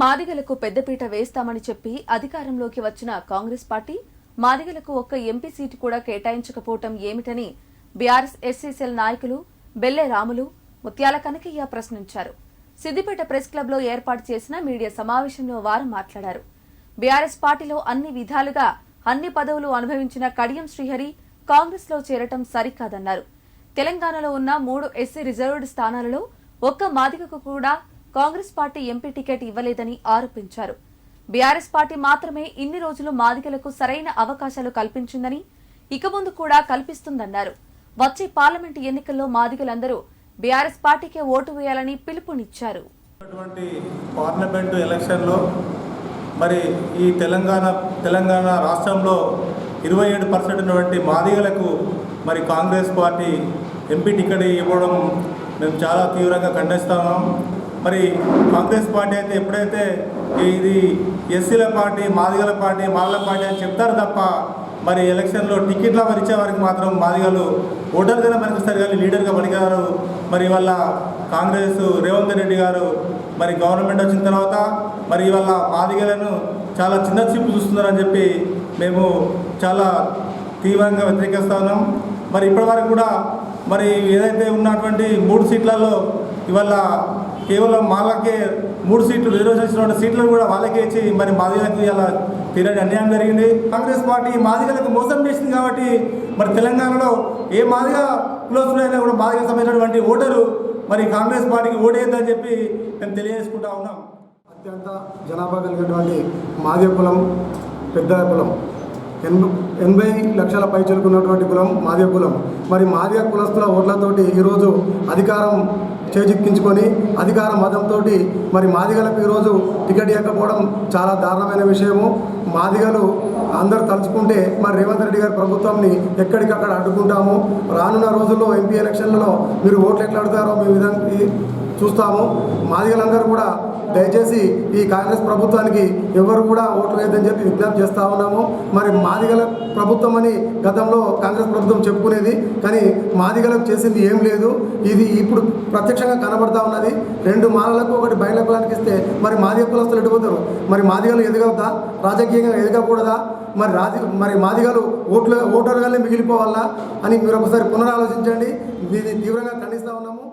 మాదిగలకు పెద్దపీట వేస్తామని చెప్పి అధికారంలోకి వచ్చిన కాంగ్రెస్ పార్టీ మాదిగలకు ఒక్క ఎంపీ సీటు కూడా కేటాయించకపోవటం ఏమిటని బీఆర్ఎస్ ఎస్సీసీఎల్ నాయకులు బెల్లె రాములు ముత్యాల కనకయ్య ప్రశ్నించారు. సిద్దిపేట ప్రెస్ క్లబ్లో ఏర్పాటు చేసిన మీడియా సమావేశంలో వారు మాట్లాడారు. బీఆర్ఎస్ పార్టీలో అన్ని విధాలుగా అన్ని పదవులు అనుభవించిన కడియం శ్రీహరి కాంగ్రెస్లో చేరటం సరికాదన్నారు. తెలంగాణలో ఉన్న మూడు ఎస్సీ రిజర్వ్డ్ స్థానాలలో ఒక్క మాదిగకు కూడా కాంగ్రెస్ పార్టీ ఎంపీ టికెట్ ఇవ్వలేదని ఆరోపించారు. బీఆర్ఎస్ పార్టీ మాత్రమే ఇన్ని రోజులు మాదిగలకు సరైన అవకాశాలు కల్పించిందని ఇక ముందు కూడా కల్పిస్తుందన్నారు. వచ్చే పార్లమెంటు ఎన్నికల్లో మాదిగలందరూ బీఆర్ఎస్ పార్టీకే ఓటు వేయాలని పిలుపునిచ్చారు. అటువంటి పార్లమెంటు ఎలక్షన్లో మరి ఈ తెలంగాణ తెలంగాణ రాష్ట్రంలో ఇరవై ఏడు పర్సెంట్ ఉన్నటువంటి మాదిగలకు మరి కాంగ్రెస్ పార్టీ ఎంపీ టికెట్ ఇవ్వడం మేము చాలా తీవ్రంగా ఖండిస్తున్నాం. మరి కాంగ్రెస్ పార్టీ అయితే ఎప్పుడైతే ఇది ఎస్సీల పార్టీ మాదిగల పార్టీ మాలల పార్టీ అని చెప్తారు తప్ప మరి ఎలక్షన్లో టికెట్ల మరి ఇచ్చే వారికి మాత్రం మాదిగలు ఓటర్గానే పనికొస్తారు కానీ లీడర్గా పనికిరారు. మరి ఇవాళ కాంగ్రెస్ రేవంత్ రెడ్డి గారు మరి గవర్నమెంట్ వచ్చిన తర్వాత మరి ఇవాళ మాదిగలను చాలా చిన్న చూపు చూస్తున్నారని చెప్పి మేము చాలా తీవ్రంగా వ్యతిరేకిస్తాను మరి ఇప్పటివరకు కూడా మరి ఏదైతే ఉన్నటువంటి మూడు సీట్లలో ఇవాళ కేవలం వాళ్ళకే మూడు సీట్లు రిజర్వేషన్ ఇచ్చిన సీట్లను కూడా వాళ్ళకే ఇచ్చి మరి మాదిగలకు ఇలా తీరని అన్యాయం జరిగింది. కాంగ్రెస్ పార్టీ మాదిగలకు మోసం చేసింది కాబట్టి మరి తెలంగాణలో ఏ మాదిగ కులస్తులైనా కూడా మాదిగ సంబంధించినటువంటి ఓటరు మరి కాంగ్రెస్ పార్టీకి ఓటేద్దని చెప్పి మేము తెలియజేసుకుంటా ఉన్నాం. అత్యంత జనాభా కలిగినటువంటి మాదిగ కులం పెద్ద కులం. ఎనభై ఎనభై లక్షల పై చేరుకున్నటువంటి కులం మాదిగ కులం. మరి మాదిగ కులస్తుల ఓట్లతోటి ఈరోజు అధికారం చేజిక్కించుకొని అధికార మతంతో మరి మాదిగలకు ఈరోజు టికెట్ ఇవ్వకపోవడం చాలా దారుణమైన విషయము. మాదిగలు అందరు తలుచుకుంటే మరి రేవంత్ రెడ్డి గారి ప్రభుత్వాన్ని ఎక్కడికక్కడ అడ్డుకుంటాము. రానున్న రోజుల్లో ఎంపీ ఎలక్షన్లలో మీరు ఓట్లు ఎట్లా అడుగుతారో మీ విధంగా చూస్తాము. మాదిగలందరూ కూడా దయచేసి ఈ కాంగ్రెస్ ప్రభుత్వానికి ఎవరు కూడా ఓట్లు వేయద్దని చెప్పి విజ్ఞప్తి చేస్తూ ఉన్నాము. మరి మాదిగల ప్రభుత్వం అని గతంలో కాంగ్రెస్ ప్రభుత్వం చెప్పుకునేది. కానీ మాదిగలకు చేసింది ఏం లేదు. ఇది ఇప్పుడు ప్రత్యక్షంగా కనబడతా ఉన్నది. రెండు మాలలకు ఒకటి బయట కులానికి ఇస్తే మరి మాదిగ కులస్తులు ఎడిపోతారు మరి మాదిగలు ఎదగవుతా రాజకీయంగా ఎదగకూడదా? మరి రాజు మరి మాదిగలు ఓట్ల ఓటర్గానే మిగిలిపోవాలా అని మీరు ఒకసారి పునరాలోచించండి. దీన్ని తీవ్రంగా ఖండిస్తూ ఉన్నాము.